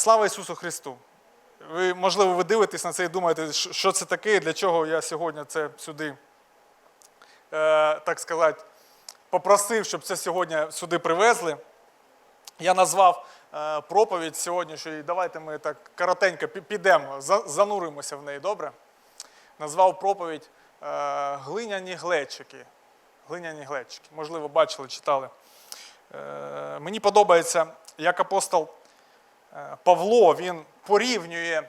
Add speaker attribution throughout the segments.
Speaker 1: Слава Ісусу Христу! Ви, можливо, ви дивитесь на це і думаєте, що це таке, для чого я сьогодні це сюди, е, так сказати, попросив, щоб це сьогодні сюди привезли. Я назвав е, проповідь сьогоднішню, і давайте ми так коротенько підемо, за- зануримося в неї, добре? Назвав проповідь е, Глиняні глечики. Глиняні глечики. Можливо, бачили, читали. Е, Мені подобається, як апостол Павло він порівнює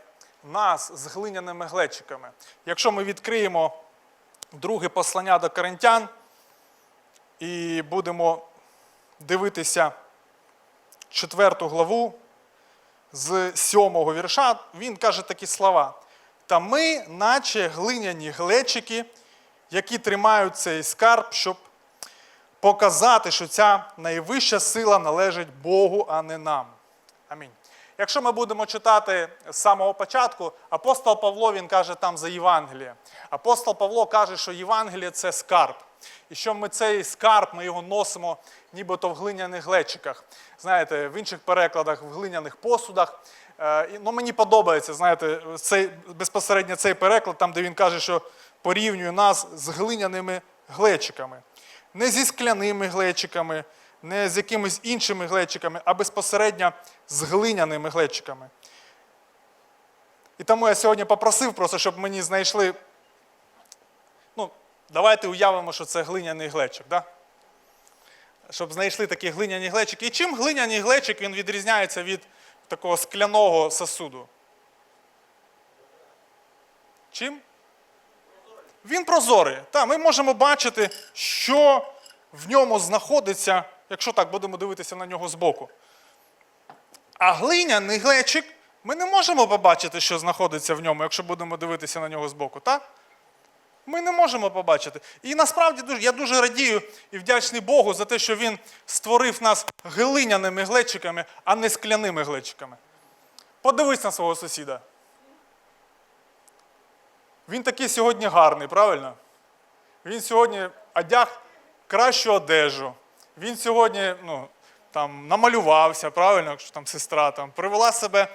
Speaker 1: нас з глиняними глечиками. Якщо ми відкриємо друге послання до коринтян і будемо дивитися четверту главу з сьомого вірша, він каже такі слова. Та ми, наче глиняні глечики, які тримають цей скарб, щоб показати, що ця найвища сила належить Богу, а не нам. Амінь. Якщо ми будемо читати з самого початку, апостол Павло він каже там за Євангеліє. Апостол Павло каже, що Євангеліє це скарб. І що ми цей скарб, ми його носимо нібито в глиняних глечиках. Знаєте, в інших перекладах, в глиняних посудах. Е, Ну, мені подобається, знаєте, цей, безпосередньо цей переклад, там, де він каже, що порівнює нас з глиняними глечиками. Не зі скляними глечиками, не з якимись іншими глечиками, а безпосередньо з глиняними глечиками. І тому я сьогодні попросив просто, щоб мені знайшли. Ну, давайте уявимо, що це глиняний глечик. Да? Щоб знайшли такі глиняні глечики. І чим глиняний глечик він відрізняється від такого скляного сосуду? Чим? Він прозорий. Так, ми можемо бачити, що в ньому знаходиться, якщо так будемо дивитися на нього збоку. А глиняний глечик ми не можемо побачити, що знаходиться в ньому, якщо будемо дивитися на нього збоку, так? Ми не можемо побачити. І насправді я дуже радію і вдячний Богу за те, що Він створив нас глиняними глечиками, а не скляними глечиками. Подивись на свого сусіда. Він такий сьогодні гарний, правильно? Він сьогодні одяг кращу одежу. Він сьогодні ну, там, намалювався, правильно, якщо там сестра там, привела себе е,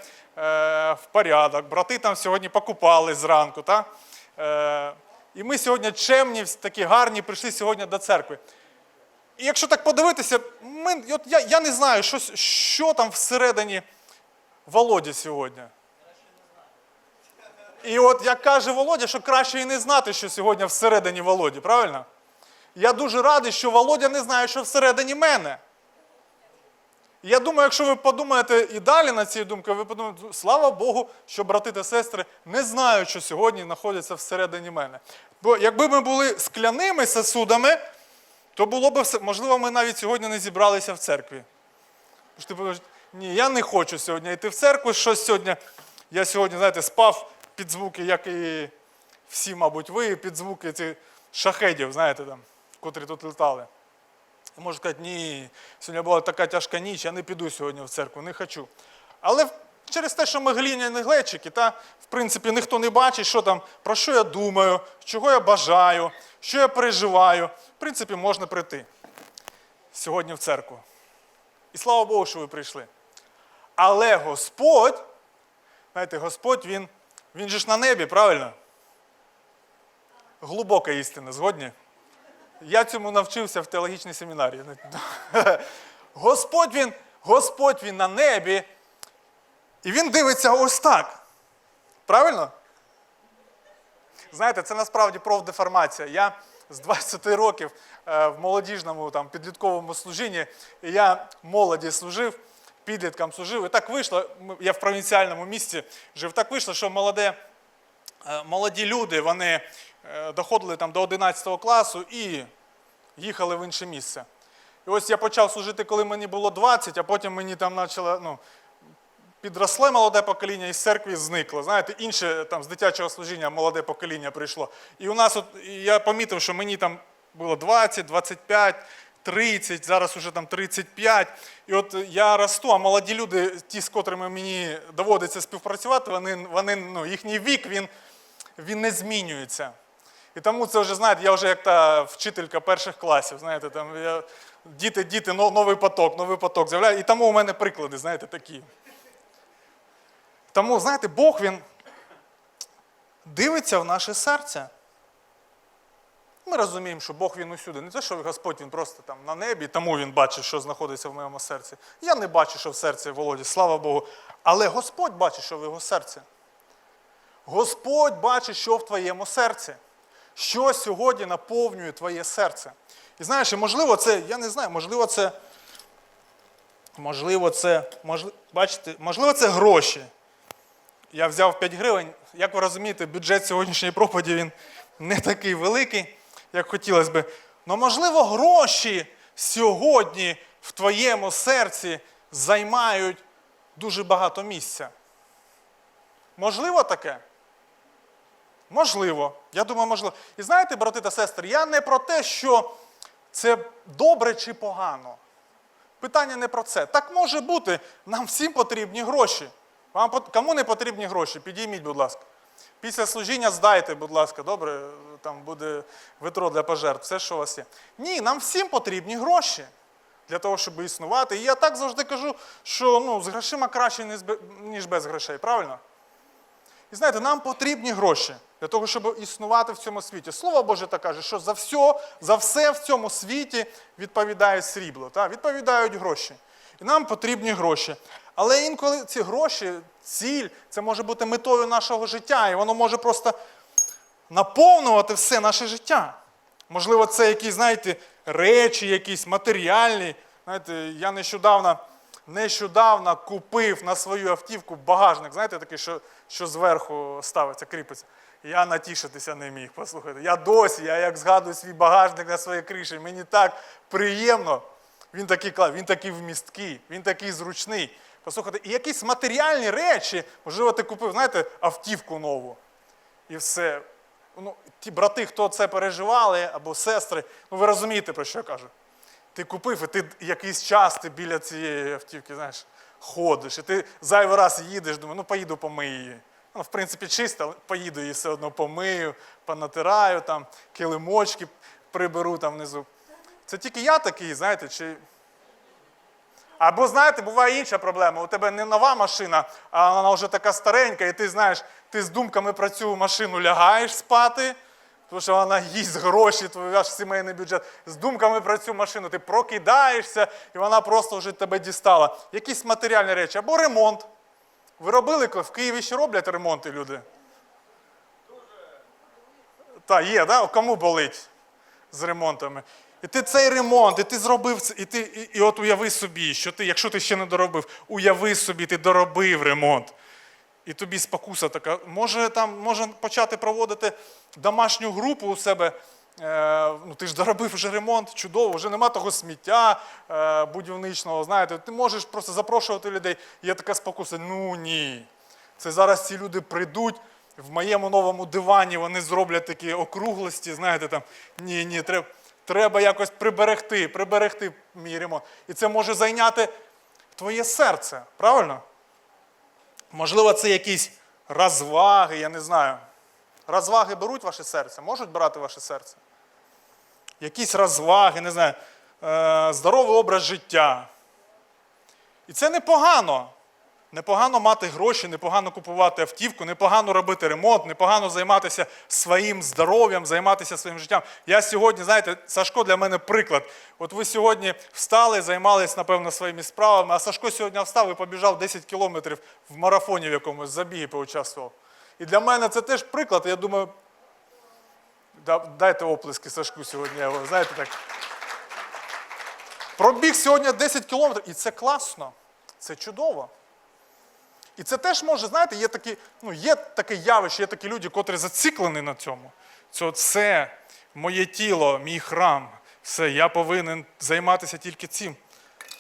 Speaker 1: в порядок. Брати там сьогодні покупали зранку. Та? Е, і ми сьогодні чемні, такі гарні, прийшли сьогодні до церкви. І якщо так подивитися, ми, от я, я не знаю, що, що там всередині Володі сьогодні. І от як каже Володя, що краще і не знати, що сьогодні всередині Володі, правильно? Я дуже радий, що Володя не знає, що всередині мене. Я думаю, якщо ви подумаєте і далі на ці думки, ви подумаєте, слава Богу, що брати та сестри не знають, що сьогодні знаходяться всередині мене. Бо якби ми були скляними сосудами, то було б все, можливо, ми навіть сьогодні не зібралися в церкві. Ти подумаєш, ні, я не хочу сьогодні йти в церкву, щось сьогодні. Я сьогодні, знаєте, спав під звуки, як і всі, мабуть, ви, під звуки цих шахедів, знаєте, там, котрі тут летали. І можу сказати, ні, сьогодні була така тяжка ніч, я не піду сьогодні в церкву, не хочу. Але через те, що ми глиняні глечики, та, в принципі, ніхто не бачить, що там, про що я думаю, чого я бажаю, що я переживаю. В принципі, можна прийти сьогодні в церкву. І слава Богу, що ви прийшли. Але Господь, знаєте, Господь, Він, він же ж на небі, правильно? Глибока істина, згодні? Я цьому навчився в теологічній семінарії. Господь він, Господь він на небі, і він дивиться ось так. Правильно? Знаєте, це насправді профдеформація. Я з 20 років е, в молодіжному там, підлітковому служінні, і я молоді служив, підліткам служив. І так вийшло, я в провінціальному місті жив, так вийшло, що молоде Е, молоді люди вони доходили там до 11 класу і їхали в інше місце. І ось я почав служити, коли мені було 20, а потім мені там почало, ну, підросле молоде покоління і з церкви зникло. Знаєте, інше там з дитячого служіння молоде покоління прийшло. І у нас, от, я помітив, що мені там було 20, 25, 30, зараз уже там 35. І от я росту, а молоді люди, ті, з котрими мені доводиться співпрацювати, вони, вони ну, їхній вік він, він не змінюється. І тому це вже, знаєте, я вже як та вчителька перших класів, знаєте, там я, діти, діти, новий поток, новий поток з'являє. І тому у мене приклади, знаєте, такі. Тому, знаєте, Бог він дивиться в наше серце. Ми розуміємо, що Бог він усюди. Не те, що Господь він просто там на небі, тому він бачить, що знаходиться в моєму серці. Я не бачу, що в серці Володі, слава Богу. Але Господь бачить, що в його серці. Господь бачить, що в твоєму серці. Що сьогодні наповнює твоє серце. І знаєш, можливо, це, я не знаю, можливо, це. Можливо, це, можливо, бачите, можливо, це гроші. Я взяв 5 гривень. Як ви розумієте, бюджет сьогоднішньої проповіді він не такий великий, як хотілося би. Але, можливо, гроші сьогодні в твоєму серці займають дуже багато місця. Можливо таке? Можливо. Я думаю, можливо. І знаєте, брати та сестри, я не про те, що це добре чи погано. Питання не про це. Так може бути, нам всім потрібні гроші. Вам кому не потрібні гроші? Підійміть, будь ласка. Після служіння здайте, будь ласка, добре, там буде витро для пожертв, все, що у вас є. Ні, нам всім потрібні гроші для того, щоб існувати. І я так завжди кажу, що ну, з грошима краще, ніж без грошей, правильно? І знаєте, нам потрібні гроші для того, щоб існувати в цьому світі. Слово Боже так каже, що за все, за все в цьому світі відповідає срібло, та? відповідають гроші. І нам потрібні гроші. Але інколи ці гроші, ціль, це може бути метою нашого життя, і воно може просто наповнювати все наше життя. Можливо, це якісь, знаєте, речі, якісь матеріальні. Знаєте, я нещодавно, нещодавно купив на свою автівку багажник, знаєте, такий, що, що зверху ставиться, кріпиться. Я натішитися не міг, послухайте. Я досі, я як згадую свій багажник на своїй криші, мені так приємно. Він такий клав, він такий вмісткий, він такий зручний. Послухайте, і якісь матеріальні речі, можливо, ти купив, знаєте, автівку нову. І все. Ну, ті брати, хто це переживали, або сестри, ну ви розумієте, про що я кажу. Ти купив, і ти якийсь час ти біля цієї автівки, знаєш, ходиш, і ти зайвий раз їдеш, думаєш, ну поїду помию її. Ну, в принципі, чисто, але поїду її все одно помию, понатираю, там, килимочки приберу там внизу. Це тільки я такий, знаєте, чи. Або, знаєте, буває інша проблема. У тебе не нова машина, а вона вже така старенька, і ти знаєш, ти з думками про цю машину лягаєш спати, тому що вона їсть гроші, твій ваш сімейний бюджет. З думками про цю машину ти прокидаєшся, і вона просто вже тебе дістала. Якісь матеріальні речі, або ремонт. Ви робили в Києві ще роблять ремонти люди? Так, є, да? кому болить з ремонтами? І ти цей ремонт, і ти зробив це, і ти, і, і от уяви собі, що ти, якщо ти ще не доробив, уяви собі, ти доробив ремонт. І тобі спокуса така, може там може почати проводити домашню групу у себе. Е, ну, ти ж доробив вже ремонт, чудово, вже нема того сміття е, будівничного. Знаєте, ти можеш просто запрошувати людей. Є така спокуса. Ну ні. Це зараз ці люди прийдуть в моєму новому дивані, вони зроблять такі округлості, знаєте, там ні, ні, треба, треба якось приберегти, приберегти мій ремонт. І це може зайняти твоє серце, правильно? Можливо, це якісь розваги, я не знаю. Розваги беруть ваше серце, можуть брати ваше серце? Якісь розваги, не знаю, е, здоровий образ життя. І це непогано. Непогано мати гроші, непогано купувати автівку, непогано робити ремонт, непогано займатися своїм здоров'ям, займатися своїм життям. Я сьогодні, знаєте, Сашко для мене приклад. От ви сьогодні встали, займались, напевно, своїми справами, а Сашко сьогодні встав і побіжав 10 кілометрів в марафоні в якомусь забігі поучаствував. І для мене це теж приклад. Я думаю, дайте оплески Сашку сьогодні. Знаєте, так. Пробіг сьогодні 10 кілометрів, і це класно, це чудово. І це теж може, знаєте, є такі, ну, є таке явище, є такі люди, котрі зациклені на цьому. Це це моє тіло, мій храм. Все, я повинен займатися тільки цим.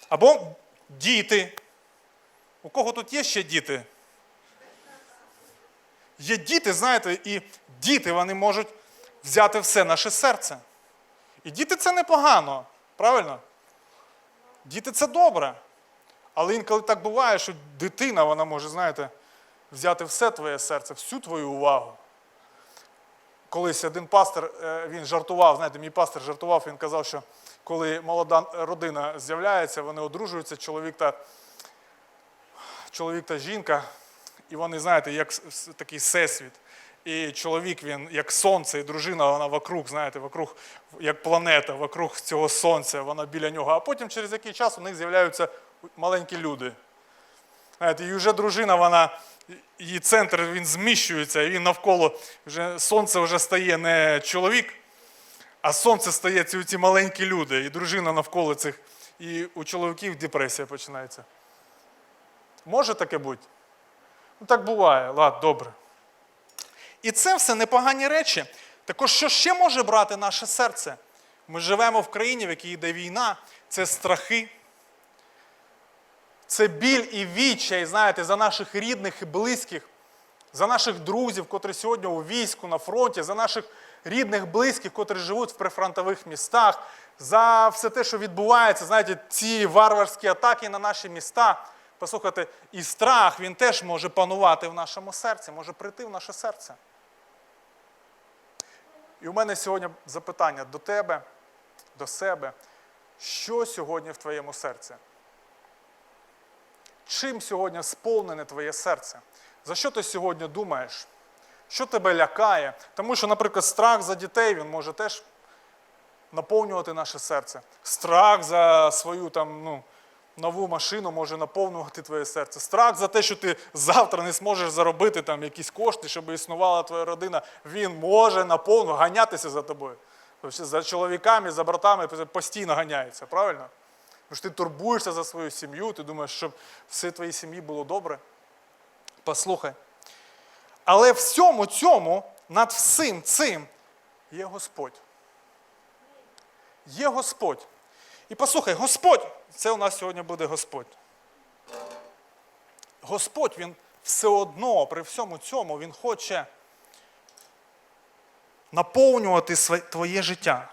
Speaker 1: Або діти. У кого тут є ще діти? Є діти, знаєте, і діти вони можуть взяти все наше серце. І діти це непогано, правильно? Діти це добре. Але інколи так буває, що дитина, вона може, знаєте, взяти все твоє серце, всю твою увагу. Колись один пастор, е, він жартував, знаєте, мій пастор жартував, він казав, що коли молода родина з'являється, вони одружуються, чоловік та, чоловік та жінка, і вони, знаєте, як такий всесвіт. І чоловік він як сонце, і дружина вона вокруг, знаєте, вокруг, як планета, вокруг цього сонця, вона біля нього. А потім через який час у них з'являються маленькі люди. Знаєте, і вже дружина, вона, її центр він зміщується, і він навколо вже сонце вже стає не чоловік, а сонце стає ці, ці маленькі люди, і дружина навколо цих. І у чоловіків депресія починається. Може таке бути? Ну так буває, ладно, добре. І це все непогані речі. Також, що ще може брати наше серце? Ми живемо в країні, в якій йде війна, це страхи, це біль і відчай, знаєте, за наших рідних і близьких, за наших друзів, котрі сьогодні у війську на фронті, за наших рідних, близьких, котрі живуть в прифронтових містах, за все те, що відбувається, знаєте, ці варварські атаки на наші міста. Послухайте, і страх він теж може панувати в нашому серці, може прийти в наше серце. І у мене сьогодні запитання до тебе, до себе. Що сьогодні в твоєму серці? Чим сьогодні сповнене твоє серце? За що ти сьогодні думаєш? Що тебе лякає? Тому що, наприклад, страх за дітей він може теж наповнювати наше серце. Страх за свою там, ну, нову машину може наповнювати твоє серце. Страх за те, що ти завтра не зможеш заробити там якісь кошти, щоб існувала твоя родина, він може наповнювати, ганятися за тобою. Тобто за чоловіками, за братами постійно ганяється, правильно? Тому що ти турбуєшся за свою сім'ю, ти думаєш, щоб все твоїй сім'ї було добре. Послухай. Але всьому цьому, над всім цим є Господь. Є Господь. І послухай, Господь, це у нас сьогодні буде Господь. Господь, Він все одно при всьому цьому Він хоче наповнювати сва- твоє життя.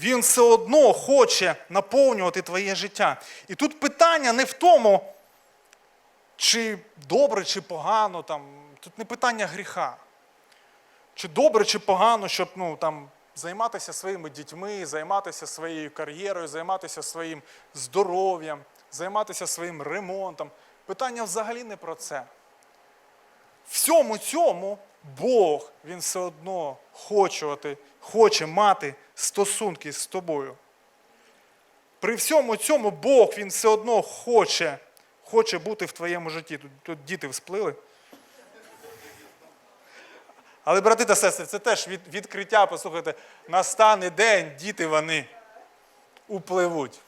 Speaker 1: Він все одно хоче наповнювати твоє життя. І тут питання не в тому, чи добре, чи погано. Там. Тут не питання гріха. Чи добре, чи погано, щоб ну, там, займатися своїми дітьми, займатися своєю кар'єрою, займатися своїм здоров'ям, займатися своїм ремонтом. Питання взагалі не про це. Всьому цьому Бог він все одно хоче, хоче мати стосунки з тобою. При всьому цьому Бог він все одно хоче, хоче бути в твоєму житті. Тут, тут діти всплили. Але, брати та сестри, це теж від, відкриття, послухайте, настане день, діти вони упливуть.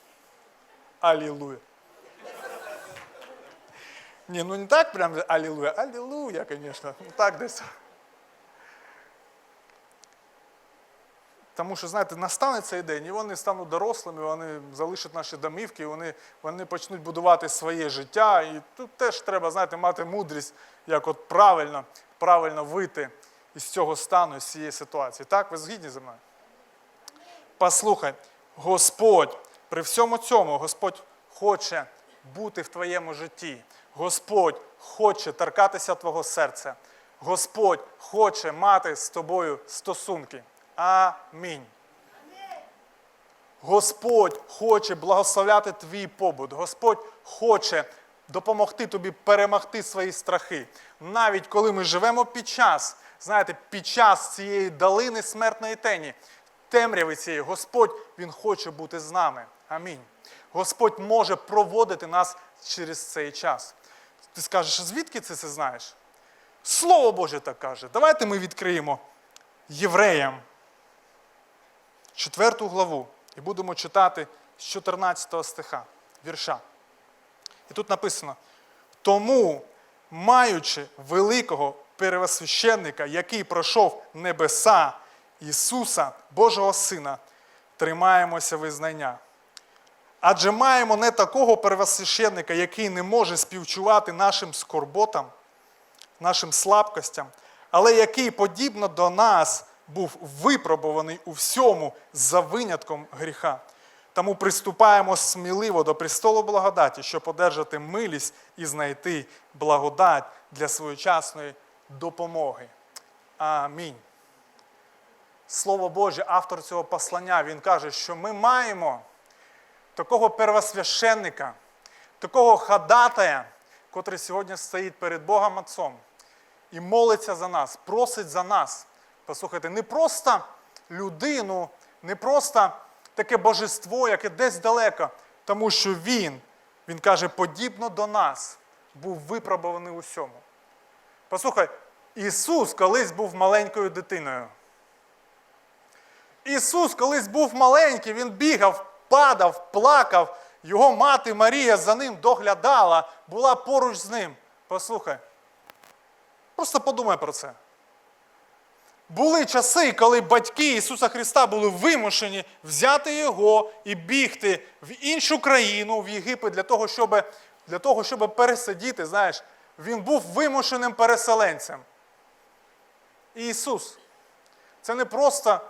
Speaker 1: Алілуя. Ні, ну не так прям алілуя. Алілуя, звісно. Ну так десь. Тому що, знаєте, настане цей день, і вони стануть дорослими, вони залишать наші домівки, вони, вони почнуть будувати своє життя. І тут теж треба, знаєте, мати мудрість, як от правильно, правильно вийти із цього стану, з цієї ситуації. Так, ви згідні зі мною? Послухай, Господь, при всьому цьому Господь хоче бути в твоєму житті. Господь хоче торкатися твого серця. Господь хоче мати з тобою стосунки. Амінь. Господь хоче благословляти твій побут. Господь хоче допомогти тобі перемогти свої страхи. Навіть коли ми живемо під час, знаєте, під час цієї долини смертної тені, темряви цієї, Господь Він хоче бути з нами. Амінь. Господь може проводити нас через цей час. Ти скажеш, звідки ти це знаєш? Слово Боже так каже. Давайте ми відкриємо євреям четверту главу і будемо читати з 14 стиха, вірша. І тут написано: тому, маючи великого первосвященника, який пройшов небеса Ісуса, Божого Сина, тримаємося визнання. Адже маємо не такого первосвященника, який не може співчувати нашим скорботам, нашим слабкостям, але який, подібно до нас, був випробуваний у всьому за винятком гріха. Тому приступаємо сміливо до престолу благодаті, щоб одержати милість і знайти благодать для своєчасної допомоги. Амінь. Слово Боже, автор цього послання, він каже, що ми маємо такого первосвященника, такого ходатая, котрий сьогодні стоїть перед Богом Отцом і молиться за нас, просить за нас. Послухайте, не просто людину, не просто таке божество, яке десь далеко, тому що Він, Він каже, подібно до нас, був випробуваний у всьому. Послухай, Ісус колись був маленькою дитиною. Ісус колись був маленький, Він бігав, падав, плакав. Його мати Марія за ним доглядала, була поруч з ним. Послухай, просто подумай про це. Були часи, коли батьки Ісуса Христа були вимушені взяти Його і бігти в іншу країну, в Єгипет, для того, щоб, для того, щоб пересидіти. Знаєш, він був вимушеним переселенцем. Ісус, це не просто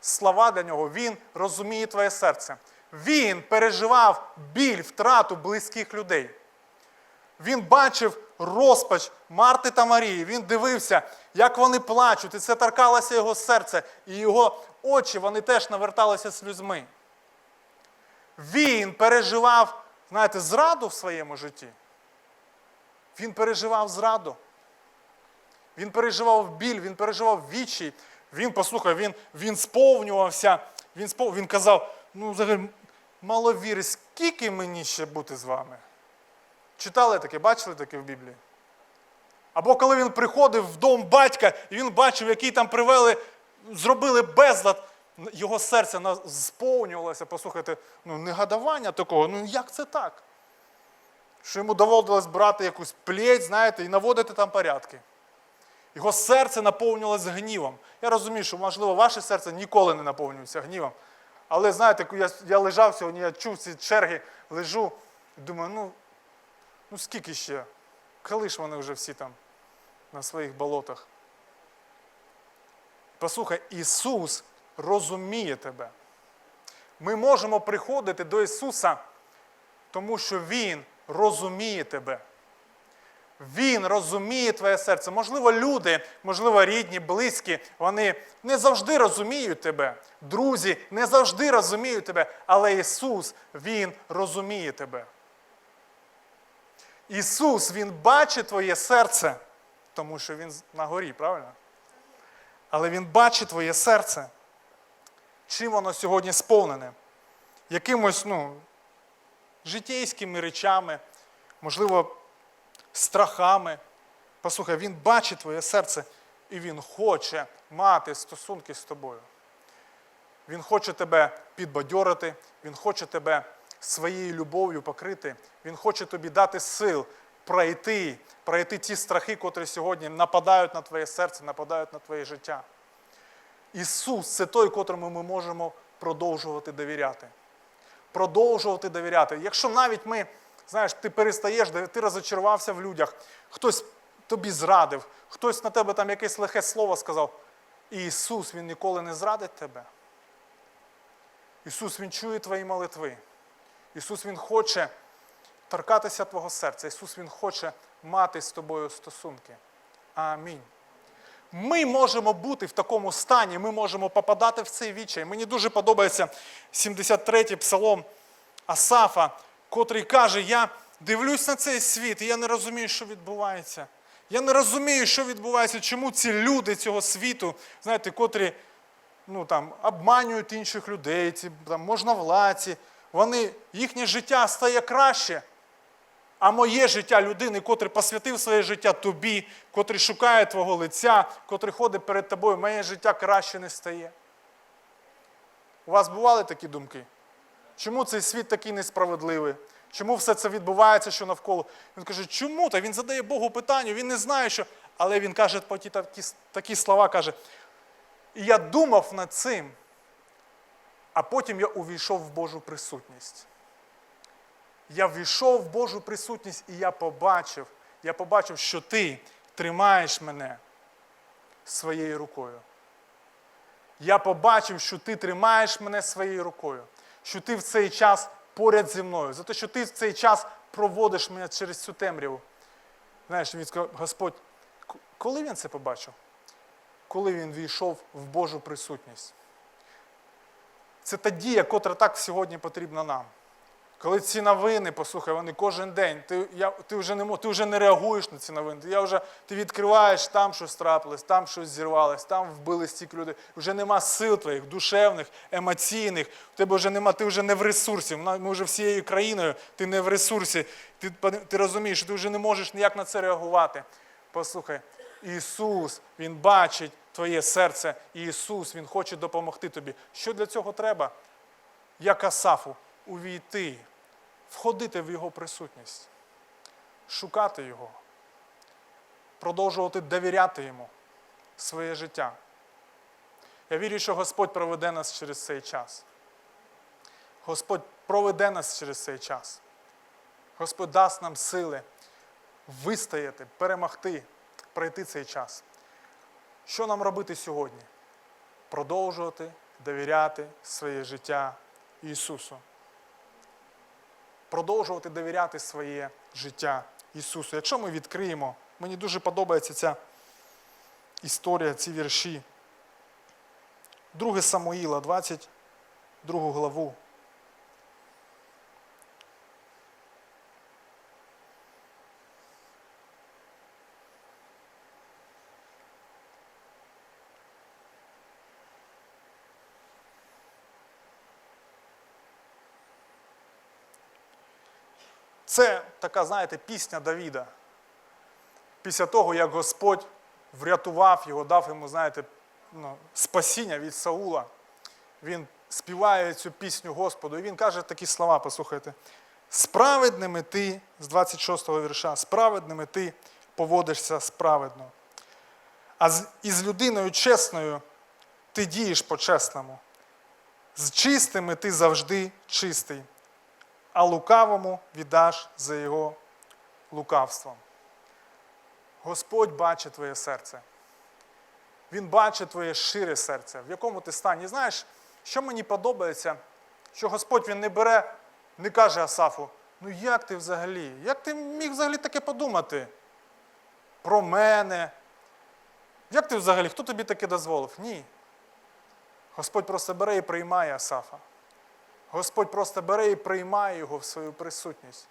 Speaker 1: слова для нього, Він розуміє твоє серце. Він переживав біль, втрату близьких людей. Він бачив розпач Марти та Марії. Він дивився, як вони плачуть, і це торкалося його серця, і його очі вони теж наверталися сльозьми. Він переживав, знаєте, зраду в своєму житті. Він переживав зраду. Він переживав біль, він переживав вічі. Він, послухай, він, він сповнювався, він, спов... він казав, ну, взагалі, мало скільки мені ще бути з вами? Читали таке, бачили таке в Біблії? Або коли він приходив в дом батька, і він бачив, який там привели, зробили безлад, його серце сповнювалося, послухайте, ну, негодування такого, ну як це так? Що йому доводилось брати якусь плеть, знаєте, і наводити там порядки. Його серце наповнювалося гнівом. Я розумію, що, можливо, ваше серце ніколи не наповнюється гнівом. Але знаєте, я, я лежав сьогодні, я чув ці черги, лежу, і думаю, ну, ну скільки ще? Коли ж вони вже всі там на своїх болотах? Послухай, Ісус розуміє тебе. Ми можемо приходити до Ісуса, тому що Він розуміє тебе. Він розуміє твоє серце. Можливо, люди, можливо, рідні, близькі, вони не завжди розуміють тебе. Друзі не завжди розуміють тебе, але Ісус, Він розуміє тебе. Ісус, Він бачить твоє серце, тому що Він на горі, правильно? Але Він бачить твоє серце. Чим воно сьогодні сповнене? Якимось, ну, житейськими речами, можливо, страхами. Послухай, Він бачить твоє серце і Він хоче мати стосунки з тобою. Він хоче тебе підбадьорити, Він хоче тебе своєю любов'ю покрити, Він хоче тобі дати сил пройти, пройти ті страхи, котрі сьогодні нападають на твоє серце, нападають на твоє життя. Ісус це той, котрому ми можемо продовжувати довіряти. Продовжувати довіряти. Якщо навіть ми, знаєш, ти перестаєш, ти розочарувався в людях, хтось тобі зрадив, хтось на тебе там якесь лихе слово сказав. І Ісус, Він ніколи не зрадить тебе. Ісус, Він чує твої молитви. Ісус, Він хоче торкатися твого серця. Ісус, Він хоче мати з тобою стосунки. Амінь. Ми можемо бути в такому стані, ми можемо попадати в цей вічай. Мені дуже подобається 73-й псалом Асафа, котрий каже: Я дивлюсь на цей світ, і я не розумію, що відбувається. Я не розумію, що відбувається, чому ці люди цього світу, знаєте, котрі ну, там, обманюють інших людей, ці там, можновладці, вони, їхнє життя стає краще. А моє життя людини, котрий посвятив своє життя тобі, котрий шукає твого лиця, котрий ходить перед тобою, моє життя краще не стає. У вас бували такі думки? Чому цей світ такий несправедливий? Чому все це відбувається, що навколо? Він каже, чому? Та він задає Богу питання, він не знає, що. Але він каже такі, такі, слова, каже. І я думав над цим, а потім я увійшов в Божу присутність. Я ввійшов в Божу присутність і я побачив, я побачив, що ти тримаєш мене своєю рукою. Я побачив, що ти тримаєш мене своєю рукою, що ти в цей час поряд зі мною, за те, що ти в цей час проводиш мене через цю темряву. Знаєш, він сказав, Господь, коли він це побачив? Коли він війшов в Божу присутність. Це та дія, котра так сьогодні потрібна нам. Коли ці новини, послухай, вони кожен день, ти, я, ти, вже не, ти вже не реагуєш на ці новини. Ти, я вже, ти відкриваєш, там щось трапилось, там щось зірвалось, там вбили стільки людей. Вже нема сил твоїх, душевних, емоційних. У тебе вже нема, ти вже не в ресурсі. Ми вже всією країною, ти не в ресурсі. Ти, ти розумієш, що ти вже не можеш ніяк на це реагувати. Послухай, Ісус, Він бачить твоє серце, Ісус, Він хоче допомогти тобі. Що для цього треба? Як Асафу, увійти, входити в Його присутність, шукати Його, продовжувати довіряти Йому своє життя. Я вірю, що Господь проведе нас через цей час. Господь проведе нас через цей час. Господь дасть нам сили вистояти, перемогти, пройти цей час. Що нам робити сьогодні? Продовжувати довіряти своє життя Ісусу. Продовжувати довіряти своє життя Ісусу. Якщо ми відкриємо, мені дуже подобається ця історія, ці вірші. 2 Самуїла, 22 главу. Це така, знаєте, пісня Давіда. Після того, як Господь врятував його, дав йому, знаєте, ну, спасіння від Саула, він співає цю пісню Господу. І він каже такі слова, послухайте. Справедними ти, з 26-го вірша, справедними ти поводишся справедно. А з, із людиною чесною ти дієш по-чесному. З чистими ти завжди чистий а лукавому віддаш за його лукавством. Господь бачить твоє серце. Він бачить твоє шире серце, в якому ти стані. Знаєш, що мені подобається, що Господь він не бере, не каже Асафу, ну як ти взагалі? Як ти міг взагалі таке подумати? Про мене? Як ти взагалі? Хто тобі таке дозволив? Ні. Господь просто бере і приймає Асафа. Господь просто бере і приймає його в свою присутність.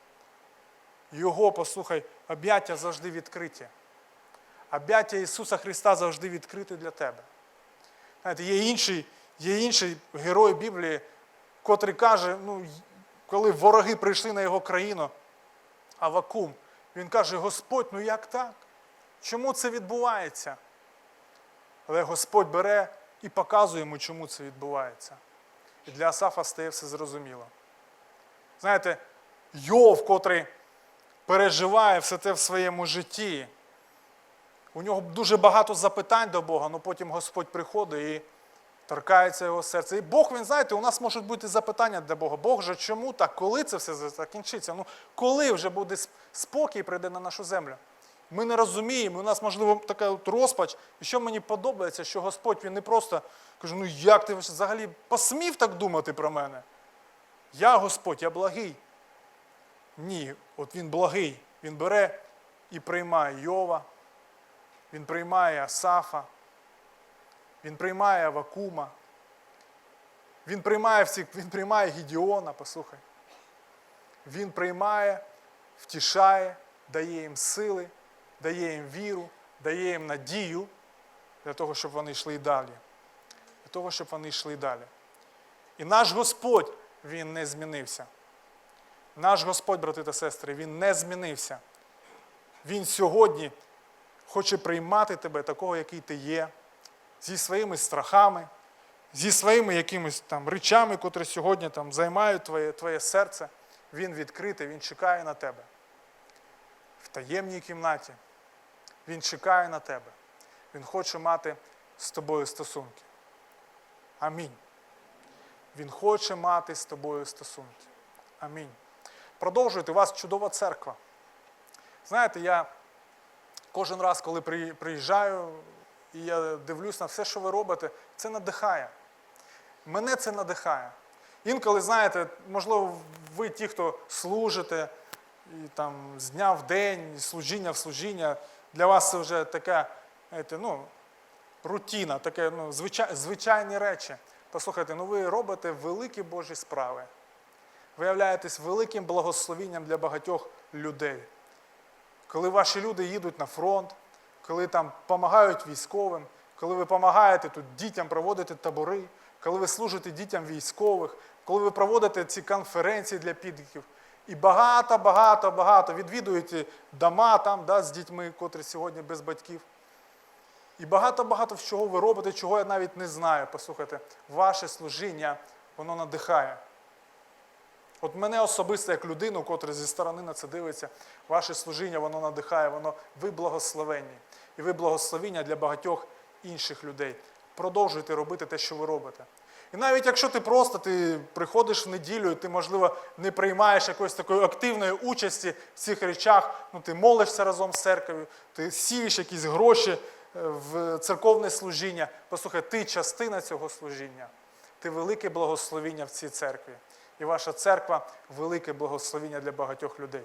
Speaker 1: Його, послухай, об'яття завжди відкриті. Об'яття Ісуса Христа завжди відкрите для тебе. Знаєте, є інший, є інший герой Біблії, котрий каже, ну, коли вороги прийшли на його країну, Авакум, він каже: Господь, ну як так? Чому це відбувається? Але Господь бере і показує йому, чому це відбувається. І для Асафа стає все зрозуміло. Знаєте, Йов, котрий переживає все те в своєму житті, у нього дуже багато запитань до Бога, але потім Господь приходить і торкається його серце. І Бог, він, знаєте, у нас можуть бути запитання для Бога. Бог же чому так? Коли це все закінчиться? Ну, коли вже буде спокій прийде на нашу землю? Ми не розуміємо, у нас, можливо, така от розпач. І що мені подобається, що Господь він не просто каже, ну як ти взагалі посмів так думати про мене? Я Господь, я благий. Ні, от він благий. Він бере і приймає Йова, він приймає Асафа, він приймає Авакума, він приймає всіх, він приймає Гідіона, послухай. Він приймає, втішає, дає їм сили дає їм віру, дає їм надію для того, щоб вони йшли далі. Того, щоб вони йшли далі. І наш Господь, Він не змінився. Наш Господь, брати та сестри, Він не змінився. Він сьогодні хоче приймати тебе такого, який ти є, зі своїми страхами, зі своїми якимись там речами, котрі сьогодні там займають твоє, твоє серце. Він відкритий, він чекає на тебе. В таємній кімнаті. Він чекає на тебе. Він хоче мати з тобою стосунки. Амінь. Він хоче мати з тобою стосунки. Амінь. Продовжуйте, у вас чудова церква. Знаєте, я кожен раз, коли приїжджаю, і я дивлюсь на все, що ви робите, це надихає. Мене це надихає. Інколи, знаєте, можливо, ви ті, хто служите, і там з дня в день, служіння в служіння, для вас це вже така знаєте, ну, рутина, таке ну, звичай, звичайні речі. Послухайте, ну ви робите великі Божі справи. ви являєтесь великим благословінням для багатьох людей. Коли ваші люди їдуть на фронт, коли там допомагають військовим, коли ви допомагаєте тут дітям проводити табори, коли ви служите дітям військових, коли ви проводите ці конференції для підлітків. І багато, багато, багато відвідуєте дома там да, з дітьми, котрі сьогодні без батьків. І багато-багато чого ви робите, чого я навіть не знаю. Послухайте, ваше служіння, воно надихає. От мене особисто, як людину, котра зі сторони на це дивиться, ваше служіння, воно надихає, воно ви благословенні. І ви благословіння для багатьох інших людей. Продовжуйте робити те, що ви робите. І навіть якщо ти просто ти приходиш в неділю, і ти, можливо, не приймаєш якоїсь такої активної участі в цих речах, ну ти молишся разом з церквою, ти сієш якісь гроші в церковне служіння. Послухай, ти частина цього служіння. Ти велике благословіння в цій церкві. І ваша церква велике благословіння для багатьох людей.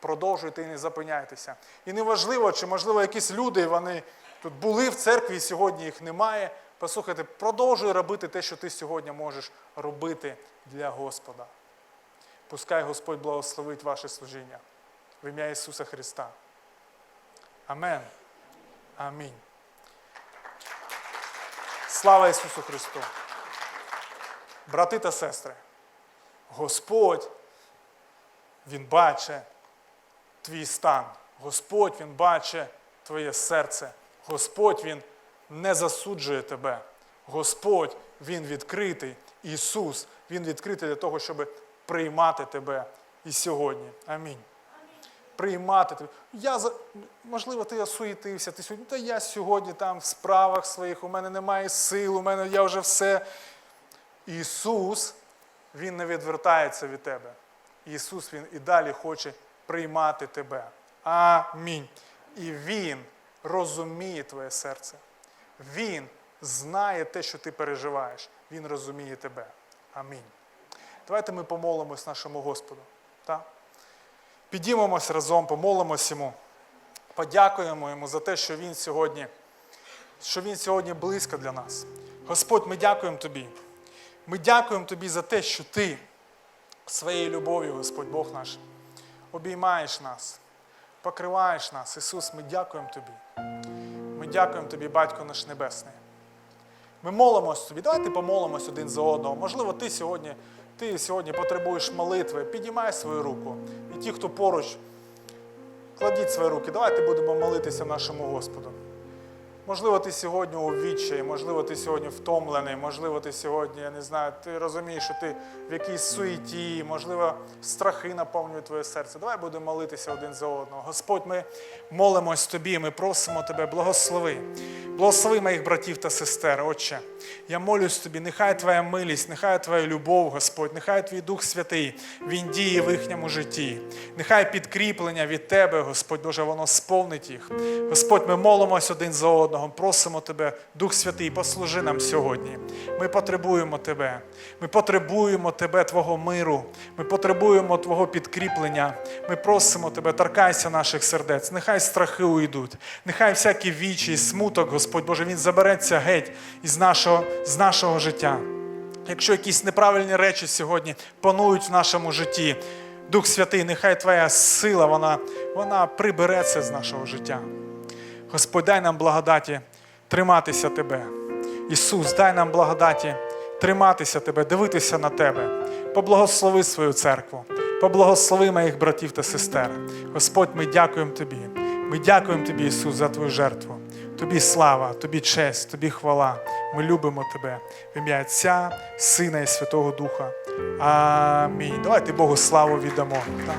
Speaker 1: Продовжуйте і не зупиняйтеся. І неважливо, чи, можливо, якісь люди вони тут були в церкві і сьогодні їх немає. Послухайте, продовжуй робити те, що ти сьогодні можеш робити для Господа. Пускай Господь благословить ваше служіння в ім'я Ісуса Христа. Амен. Амінь. Слава Ісусу Христу! Брати та сестри, Господь, Він бачить твій стан. Господь Він бачить твоє серце. Господь Він не засуджує тебе. Господь Він відкритий. Ісус, Він відкритий для того, щоб приймати тебе і сьогодні. Амінь. Приймати. Я можливо, ти осуєтився, ти сьогодні. Та я сьогодні там в справах своїх, у мене немає сил, у мене я вже все. Ісус, Він не відвертається від тебе. Ісус Він і далі хоче приймати тебе. Амінь. І Він розуміє твоє серце. Він знає те, що ти переживаєш. Він розуміє тебе. Амінь. Давайте ми помолимось нашому Господу. Так? Підіймемось разом, помолимось йому, подякуємо йому за те, що він сьогодні, що він сьогодні близько для нас. Господь, ми дякуємо тобі. Ми дякуємо тобі за те, що ти своєю любов'ю, Господь Бог наш, обіймаєш нас, покриваєш нас. Ісус, ми дякуємо тобі. Ми дякуємо тобі, Батько наш Небесний. Ми молимось тобі. Давайте помолимось один за одного. Можливо, ти сьогодні, ти сьогодні потребуєш молитви. Підіймай свою руку. І ті, хто поруч, кладіть свої руки. Давайте будемо молитися нашому Господу. Можливо, ти сьогодні у відчаї, можливо, ти сьогодні втомлений, можливо, ти сьогодні, я не знаю, ти розумієш, що ти в якійсь суеті, можливо, страхи наповнюють твоє серце. Давай будемо молитися один за одного. Господь, ми молимось тобі, ми просимо тебе, благослови. Благослови моїх братів та сестер, Отче. Я молюсь тобі, нехай твоя милість, нехай твоя любов, Господь, нехай твій Дух Святий, він діє в їхньому житті. Нехай підкріплення від Тебе, Господь Боже, воно сповнить їх. Господь, ми молимось один за одного, просимо Тебе, Дух Святий, послужи нам сьогодні. Ми потребуємо Тебе. Ми потребуємо Тебе, Твого миру. Ми потребуємо Твого підкріплення. Ми просимо Тебе, торкайся наших сердець. Нехай страхи уйдуть, нехай всякий вічі і смуток, Господь Боже, він забереться геть із нашого, з нашого життя. Якщо якісь неправильні речі сьогодні панують в нашому житті, Дух Святий, нехай Твоя сила, вона, вона прибере з нашого життя. Господь, дай нам благодаті триматися Тебе. Ісус, дай нам благодаті триматися Тебе, дивитися на Тебе. Поблагослови свою церкву, поблагослови моїх братів та сестер. Господь, ми дякуємо Тобі. Ми дякуємо Тобі, Ісус, за Твою жертву. Тобі слава, Тобі честь, Тобі хвала. Ми любимо Тебе в ім'я Отця, Сина і Святого Духа. Амінь. Давайте Богу славу віддамо. Так?